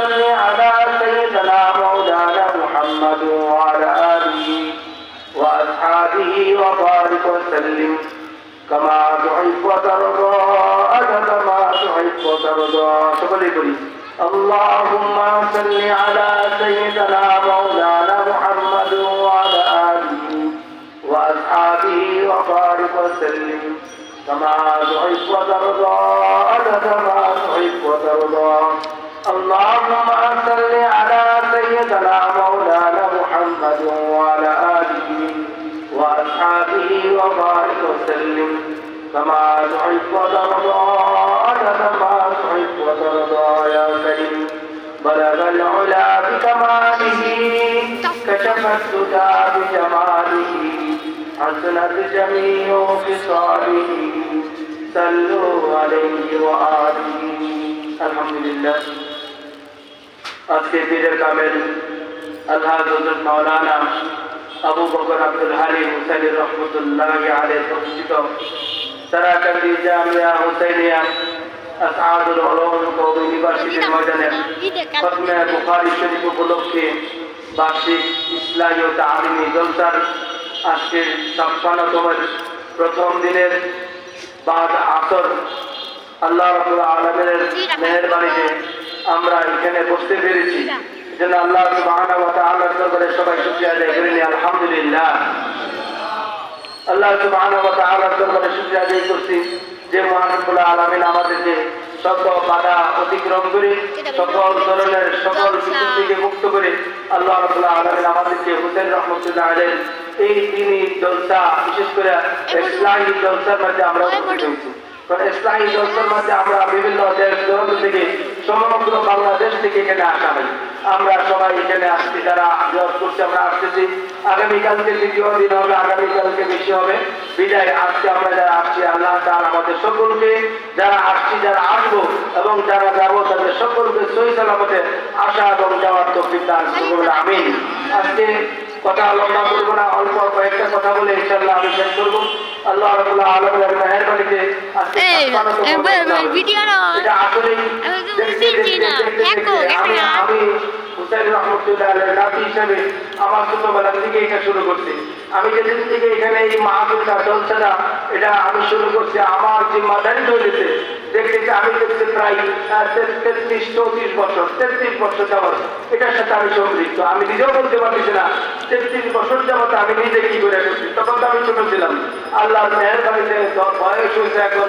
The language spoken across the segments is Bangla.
على سيدنا مولانا محمد وعلى آله وأصحابه وبارك وسلم. كما تحب وترضى أنت ما تحب وترضى. تغلبني اللهم صل على سيدنا مولانا محمد وعلى آله وأصحابه وبارك وسلم. كما تحب وترضى أنت ما تحب وترضى. اللهم صل على سيدنا مولانا محمد وعلى آله وأصحابه وبارك وسلم. كما تحب وترضى عدد ما تحب وترضى يا كريم. بلغ العلا بكماله كشف الدجى بجماله. حسنت جميع خصاله صلوا عليه وآله. الحمد لله. আজকে পীরের কামেল আল্লাহ হজরত মাওলানা আবু বকর আব্দুল হালিম হুসাইন রহমতুল্লাহ আলে প্রতিষ্ঠিত সারাকান্দি জামিয়া হুসাইনিয়া আসআদুল উলুম কওমি ইউনিভার্সিটির ময়দানে খতমে বুখারী শরীফ উপলক্ষে বার্ষিক ইসলামী ও তালিমি জলসার আজকে ছাপ্পান্নতম প্রথম দিনের বাদ আসর আল্লাহ রবুল আলমের মেহরবানিতে আমরা এখানে বসতে পেরেছি যেন আল্লাহ সবাই আলহামদুলিল্লাহ। আল্লাহ আদায় করছি যে আলামিন আমাদেরকে সকল বাধা অতিক্রম করে, সকল ধরনের সকল কিছু থেকে মুক্ত করে আল্লাহ রব্বুল আলামিন আমাদেরকে হুসেন রহমতুল্লাহ আলাইহির এই দিনই জলসা, বিশেষ করে ইসলামী জলসার মধ্যে আমরা উপস্থিত হয়েছি। কারণ ইসলামী জলসার মধ্যে আমরা বিভিন্ন দেশ থেকে সমগ্র বাংলাদেশ থেকে এখানে আসা হয়। আমরা সবাই এখানে আসছি, যারা জব করছে, আমরা আসতেছি। আগামীকালকে দ্বিতীয় দিন হবে, আগামীকালকে বেশি হবে। বিদায়, আজকে আমরা যারা আসছি, আল্লাহ তার আমাদের সকলকে, যারা আসছি, যারা আসব এবং যারা যাব, তাদের সকলকে সহি সালামতে আসা এবং যাওয়ার দান করুন। আমিন। আজকে কথা লম্বা করব না অল্প কয়েকটা কথা বলে ইনশাল্লাহ আমি শেষ করব। আল্লাহ রাবুল্লাহ আলমের মেহরবানিতে আমি হুসাইন রহমতুল্লাহ নাতি হিসেবে আমার ছোটবেলা থেকে এটা শুরু করছি। আমি যেদিন থেকে এখানে এই মাহফিলটা চলছেটা এটা আমি শুরু করছি আমার জিম্মাদারি ধরেছে দেখতেছি আমি দেখছি প্রায় তেত্রিশ, চৌত্রিশ বছর, তেত্রিশ বছর এটার সাথে আমি আমি নিজেও বলতে পারতেছি না, তেত্রিশ বছর যাবত আমি নিজে কি করে করছি? তখন তো আমি ছোট ছিলাম। আল্লাহ মেহরবানিতে বয়স হয়েছে এখন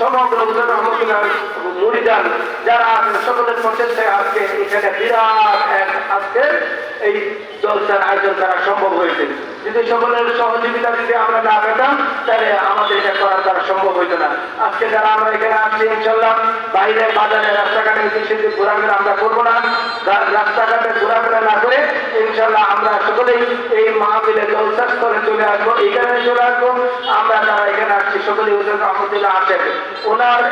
সমগ্র যারা আছেন, সকলের প্রচেষ্টায় আজকে এখানে বিরাট এক আজকে এই জলসার আয়োজন করা সম্ভব হয়েছে। যদি সকলের সহযোগিতা যদি আমরা না পেতাম, তাহলে আমাদের এটা করার দ্বারা সম্ভব হইতো না। আজকে যারা আমরা এখানে আসছি ইনশাল্লাহ বাইরে বাজারে রাস্তাঘাটে ঘোরাফেরা আমরা করব না। রাস্তাঘাটে ঘোরাফেরা না করে ইনশাল্লাহ আমরা সকলেই এই মাহফিলে জলসা স্থলে চলে আসব। এখানে চলে আসব। আমরা যারা এখানে আসছি, সকলেই ওদের রহমতুল্লাহ আসেন ওনার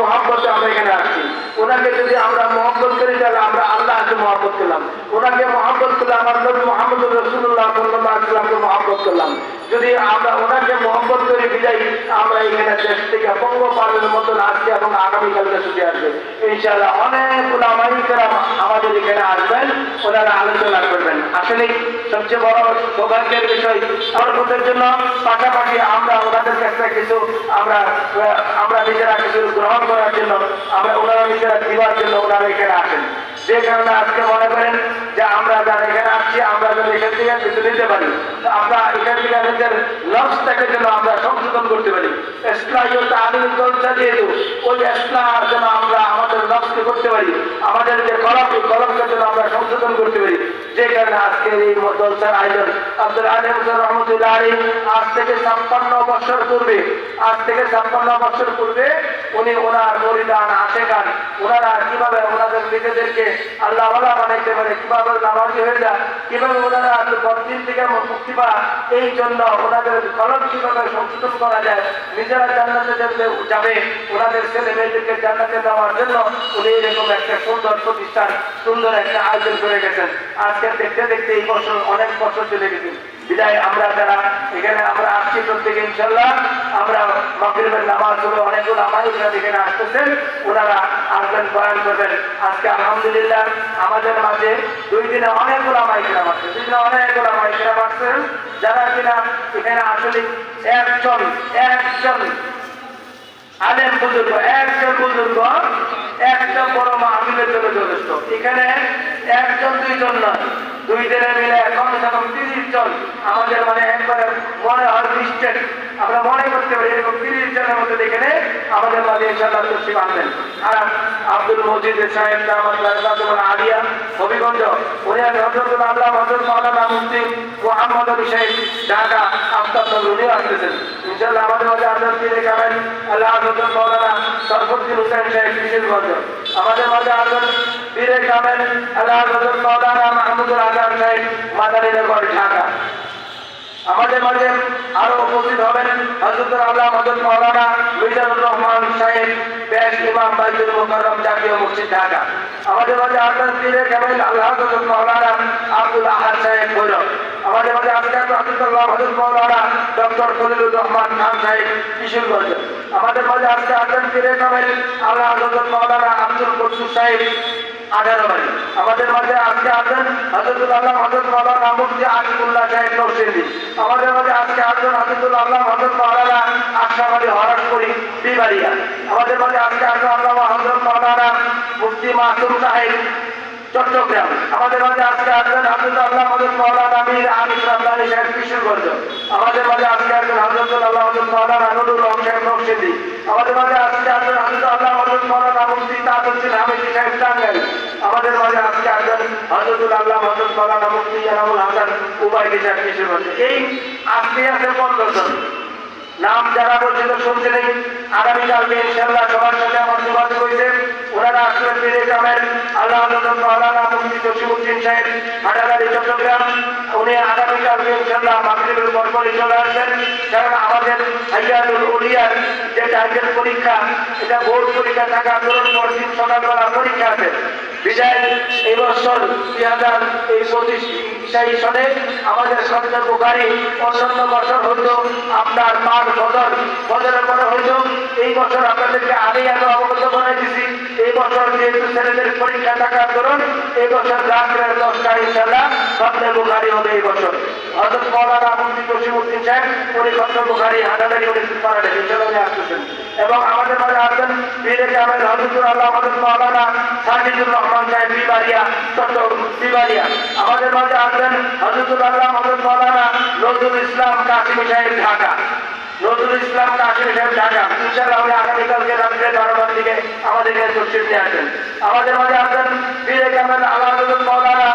মহাব্বতে আমরা এখানে আসছি। ওনাকে যদি আমরা মহব্বত করি, তাহলে আমরা আল্লাহকে মহব্বত করলাম। ওনাকে মহব্বত করলে আমার নবী মোহাম্মদ রসুল্লাহ সাল্লাহ করলাম। যদি আমরা ওনাকে মহব্বত করে বিদায়, আমরা এখানে দেশ থেকে পঙ্গ পালনের মতন আজকে এবং আগামীকালকে ছুটে আসবে। ইনশাআল্লাহ অনেক গুলামাইকেরা আমাদের এখানে আসবেন, ওনারা আলোচনা করবেন। আসলে সবচেয়ে বড় সৌভাগ্যের বিষয় আমার জন্য পাশাপাশি আমরা ওনাদের কাছ থেকে কিছু আমরা আমরা নিজেরা কিছু গ্রহণ করার জন্য, আমরা ওনারা নিজেরা দিবার জন্য ওনারা এখানে আসেন। যে কারণে আজকে মনে করেন যে আমরা যারা এখানে আসছি, আমরা যদি এখান থেকে কিছু নিতে পারি। আমরা এখান থেকে নিজের লক্ষ্যটাকে যেন আমরা সংশোধন করতে পারি। ইসলামীয় তালিম চলছে ওই যেন আমরা আমাদের লক্ষ্যকে করতে পারি। আমাদের যে কলম, এই কলমকে যেন আমরা সংশোধন করতে পারি। যে কারণে আজকের এই জলসার আয়োজন। আব্দুল আলী হুসেন রহমতুল্লাহ আলী আজ থেকে ছাপ্পান্ন বছর পূর্বে, আজ থেকে ছাপ্পান্ন বছর পূর্বে উনি ওনার মরিদান আশেকান ওনারা কীভাবে ওনাদের নিজেদেরকে আল্লাহ বানাইতে পারে, কীভাবে নামাজি হয়ে যায়, কীভাবে ওনারা বদিন থেকে মুক্তি পায়, এই জন্য ওনাদের কলম কীভাবে সংশোধন করা যায়। নিজেরা জান্নাতে যাবে, ওনাদের ছেলে মেয়েদেরকে জান্নাতে দেওয়ার জন্য উনি এরকম একটা সুন্দর প্রতিষ্ঠান, সুন্দর একটা আয়োজন করে গেছেন। আজকে দেখতে দেখতে এই বছর অনেক বছর চলে গেছে। বিদায়, আমরা যারা এখানে আমরা আসছি প্রত্যেকে ইনশাল্লাহ আমরা মকরিবের নামাজ হবে অনেকগুলো আমাদের এখানে আসতেছেন, ওনারা আসবেন বয়ান করবেন। আজকে আলহামদুলিল্লাহ, আমাদের মাঝে দুই দিনে অনেকগুলো মাইকেরা আসছে দুই দিনে অনেকগুলো মাইকেরা আসছেন যারা কিনা এখানে আসলে একজন একজন আলেম বুজুর্গ, একজন বুজুর্গ একজন বড় মাহমিলের জন্য যথেষ্ট এখানে একজন, দুইজন নয়। দুই দিনে মিলে কমসে কম তিরিশ জন আমাদের মানে একবারে মনে হয় লিস্টেড আমরা মনে করতে পারি এরকম তিরিশ জনের মধ্যে এখানে আমাদের মাঝে ইনশাল্লাহ তসিব আনবেন আর আব্দুল মজিদ সাহেব আমাদের আলিয়া, হবিগঞ্জ, উনি আমি হজরতুল আল্লাহ হজরত মাওলানা মুফতি মোহাম্মদ আলী সাহেব ঢাকা আফতাব উনি আসতেছেন। ইনশাল্লাহ আমাদের মাঝে আজাদ পীরে কামেল আল্লাহ হজরত মাওলানা সরফুদ্দিন হুসেন সাহেব কিশোরগঞ্জ আমাদের মাঝে আজাদ পীরে কামেল আল্লাহ হজরত মাওলানা মাহমুদুল আজাদ সাহেব মাদারীনগর ঢাকা। আমাদের মাঝে আরও উপস্থিত হবেন হজরত আল্লাহ হজরত মৌলানা মিজানুর রহমান সাহেব ব্যাস ইমাম বাইতুল মুকাররম জাতীয় মসজিদ, ঢাকা। আমাদের মাঝে আসান পীরে কামেল আল্লাহ হজরত মৌলানা আব্দুল আহাদ সাহেব ভৈরব আমাদের মাঝে আল্লাহ হজরত মৌলানা ডক্টর খলিলুর রহমান খান সাহেব কিশোরগঞ্জ আমাদের মাঝে আজকে আসান পীরে কামেল আল্লাহ হজরত মৌলানা আব্দুল কদ্দুস সাহেব আমাদের মাঝে আজকে আছেন হজরত আছেন আছেন চট্টগ্রাম। আমাদের মাঝে আজকে আছেন হাজরত আল্লাহ মাওলানা আমির আনিস রাব্বানি সাহেব কিশোরগঞ্জ আমাদের মাঝে আজকে আছেন হজরত আল্লাহ হজরত মাওলানা নুরুল হক সাহেব নরসিংদী আমাদের মাঝে আজকে আছেন হজরত আল্লাহ হজরত মাওলানা মুফতি তাজউদ্দিন হামিদ সাহেব টাঙ্গাইল আমাদের মাঝে আজকে আছেন হজরতুল আল্লাহ হজরত মাওলানা মুফতি জানাবুল হাসান উবাইদি সাহেব কিশোরগঞ্জ এই আজকে আছে পনেরো জন। নাম যারা বলছে তো শুনছে নেই আগামীকালকে ইনশাল্লাহ সবার সাথে আমার যোগাযোগ হয়েছে। ওনারা আসলে ফিরে যাবেন। আল্লাহ মাওলানা মুফতি জসিমুদ্দিন সাহেব হাটাগাড়ি চট্টগ্রাম। উনি আগামীকালকে ইনশাল্লাহ মাগরিবের পর পরই চলে আসবেন। কারণ আমাদের হাইয়াতুল উলিয়ার যে টার্গেট পরীক্ষা, এটা বোর্ড পরীক্ষা থাকা ধরুন পরদিন সকালবেলা পরীক্ষা আছে। বিদায় এই বছর দুই হাজার এই পঁচিশ ইসাই সনে আমাদের সন্তান বুখারি অন্যান্য বছর হইত আপনার পাঁচ বছর বছরের পরে হইত এই বছর আপনাদেরকে আগেই আগে অবগত করে দিছি। এই বছর যেহেতু ছেলেদের পরীক্ষা থাকার দরুন এই বছর রাত্রের দশটা ইনশাল্লাহ স্বপ্নে বুখারি হবে এই বছর। হজরত মৌলানা মুফতি জসিমুদ্দিন সাহেব, উনি খন্ড বুখারি হাটাদারি উনি পারেন ইনশাল্লাহ আসতেছেন। এবং আমাদের মাঝে আসবেন বীরে কামেল হজরতুল আমাদের মাঝে আসবেন হজরতুল আল্লাহ হজরত মৌলানা নজরুল ইসলাম কাশিমি সাহেব ঢাকা। নজরুল ইসলাম কাশিমি সাহেব ঢাকা। ইনশাআল্লাহ উনি আগামীকালকে রাত্রে দিকে আমাদের আসবেন। আমাদের মাঝে আসবেন কামেল আল্লাহ মৌলানা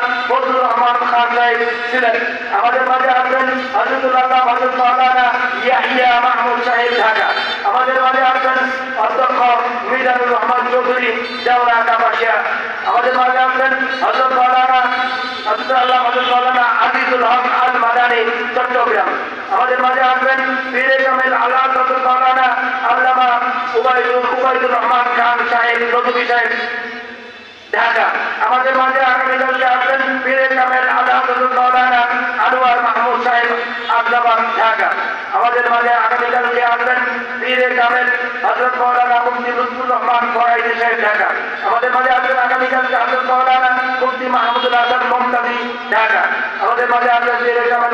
রহমান খান সাহেব ছিলেন। আমাদের মাঝে আসবেন হজরতুল আল্লাহ মৌলানা ইয়াহিয়া মাহমুদ সাহেব ঢাকা। আমাদের মাঝে আসবেন অধ্যক্ষ মিজানুর রহমান চৌধুরী দেওয়া কাপাসিয়া আমাদের মাঝে আসবেন হজরত মৌলানা হজরত আল্লাহ হজরত মৌলানা আজিজুল হক আল মাদানী চট্টগ্রাম আমাদের মাঝে আসবেন। পীরে কামেল আল্লাহ মৌলানা আল্লামা উবাইদুল, উবাইদুর রহমান খান সাহেব নদী সাহেব, ঢাকা। আমাদের মাঝে আগামীকালকে আসবেন। পীরে কামেল আল্লাহ মৌলানা আনোয়ার মাহমুদ সাহেব আবদাবাদ ঢাকা। আমাদের মাঝে আগামীকালকে আসবেন। পীরে কামেল হজরত মৌলানা মুফতি লুৎফুর রহমান ফরাইদি সাহেব, ঢাকা। আমাদের মাঝে আসবেন আগামীকালকে হজরত মৌলানা মুফতি মাহমুদুল হাসান মমতাজি, ঢাকা। আমাদের মাঝে আসবেন পীরে কামেল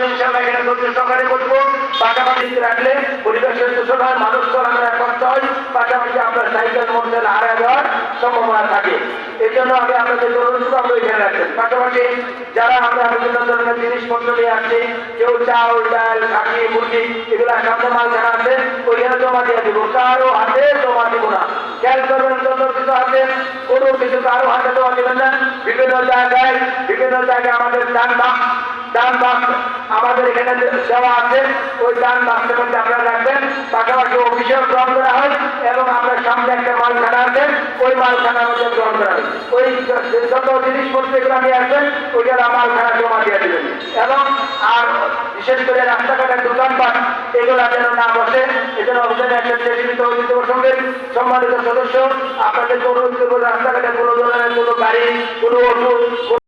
আসছি সকলে এখানে ধৈর্য সহকারে বসবো। পাশাপাশি রাখলে পরিবেশের দূষণ হয় মানুষ চলাফেরা করতে হয় পাশাপাশি আপনার সাইকেল মোটর হারা যাওয়ার সম্ভাবনা থাকে। এই জন্য আমি আপনাদের অনুরোধ আমরা এখানে রাখবেন। পাশাপাশি যারা আমরা বিভিন্ন ধরনের জিনিসপত্র নিয়ে আসছি, কেউ চাউল, ডাল খাকি মুরগি, এগুলো সামনে মাল জানা আছে ওইখানে জমা দিয়ে দিব। কারও হাতে জমা দিব না। খেয়াল করবেন, যত কিছু আছে, কোনো কিছু কারও হাতে জমা দিবেন না। বিভিন্ন জায়গায় বিভিন্ন জায়গায় আমাদের ডান আমাদের এখানে দেওয়া আছে, ওই ডান বাক্সের মধ্যে আপনারা রাখবেন। পাশাপাশি অফিসেও গ্রহণ করা হয় এবং আপনার সামনে একটা মালখানা আছে, ওই মালখানার মধ্যে গ্রহণ করা হয়। ওই যত জিনিসপত্র আসবেন মালখানা জমা দিয়ে দেবেন। এবং আর বিশেষ করে রাস্তাঘাটের যেন না বসে প্রসঙ্গের সম্মানিত সদস্য, আপনাদের করব রাস্তাঘাটে কোনো ধরনের কোনো গাড়ি, কোনো ওষুধ